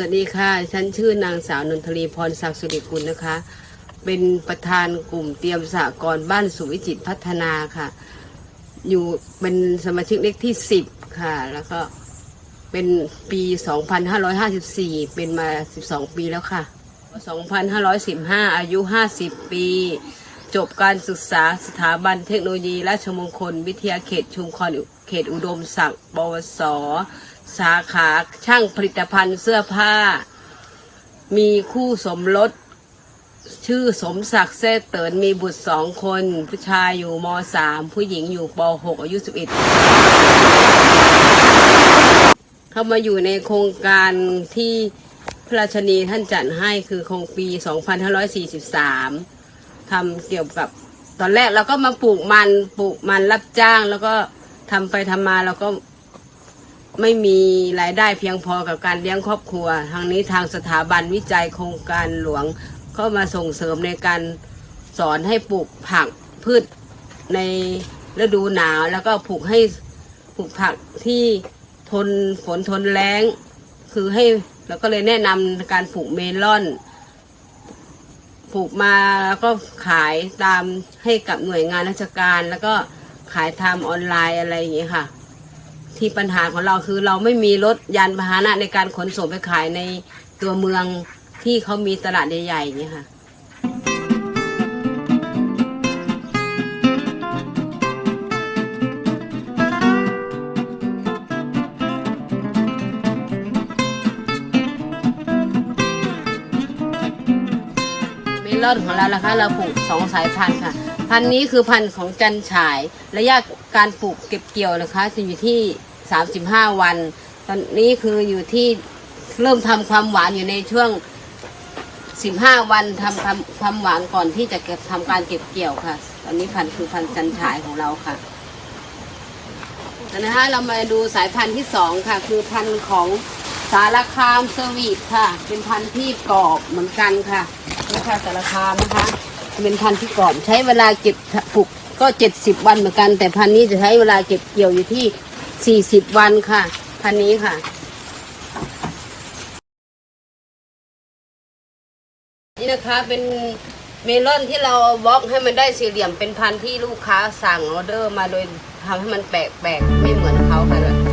สวัสดีค่ะฉันชื่อนางสาวนนทรีพรศักดิ์สุริกุลนะคะ เป็นประธานกลุ่มเตรียมสหกรณ์บ้านสุวิจิตพัฒนาค่ะ อยู่เป็นสมาชิกเล็กที่สิบค่ะ แล้วก็เป็นปี 2554 เป็นมา 12 ปีแล้วค่ะ 2515 อายุ 50 ปี จบการศึกษาสถาบันเทคโนโลยีราชมงคล วิทยาเขตชุมพรเขตอุดมศักดิ์ปวส สาขาช่างผลิตภัณฑ์เสื้อผ้า มีคู่สมรสชื่อสมศักดิ์เซเตินมีบุตรสองคน ผู้ชายอยู่มสามผู้หญิงอยู่ปหกอายุสิบเอ็ดเข้ามาอยู่ในโครงการที่พระราชนีท่านจัดให้คือโครงปี 2543ทำเกี่ยวกับตอนแรกเราก็มาปลูกมันปลูกมันรับจ้างแล้วก็ทำไปทำมาเราก็ ไม่มีรายได้เพียงพอกับการเลี้ยงครอบครัว ทางนี้ทางสถาบันวิจัยโครงการหลวงก็มาส่งเสริมในการสอนให้ปลูกผักพืชในฤดูหนาว แล้วก็ปลูกให้ปลูกผักที่ทนฝนทนแล้ง คือให้แล้วก็เลยแนะนำการปลูกเมลอนปลูกมาแล้วก็ขายตามให้กับหน่วยงานราชการ แล้วก็ขายทำออนไลน์อะไรอย่างเงี้ยค่ะ ที่ปัญหาของเราคือเราไม่มีรถยานพาหนะในการขนส่งไปขายในตัวเมืองที่เขามีตลาดใหญ่ๆอย่างเงี้ยค่ะ เมลอนของเรานะคะเราปลูกสองสายพันธุ์ค่ะ พันธุ์นี้คือพันธุ์ของจันฉาย ระยะการปลูกเก็บเกี่ยวนะคะจะอยู่ที่ 35วัน ตอนนี้คืออยู่ที่เริ่มทำความหวานอยู่ในช่วง15วันทำทำความหวานก่อนที่จะเก็บทำการเก็บเกี่ยวค่ะ ตอนนี้พันธุ์คือพันธุ์จันฉายของเราค่ะนะคะเรามาดูสายพันธุ์ที่สองค่ะ คือพันธุ์ของสารคามสวีทค่ะ เป็นพันธุ์ที่กรอบเหมือนกันค่ะนี่ค่ะสารคามนะคะ เป็นพันธุ์ที่กรอบใช้เวลาเก็บปลูกก็70วันเหมือนกัน แต่พันธุ์นี้จะใช้เวลาเก็บเกี่ยวอยู่ที่ สี่สิบวันค่ะ พันนี้ค่ะ นี่นะคะเป็นเมลอนที่เราบล็อกให้มันได้สี่เหลี่ยมเป็นพันที่ลูกค้าสั่งออเดอร์มาโดยทำให้มันแปลกๆ ไม่เหมือนเขาค่ะ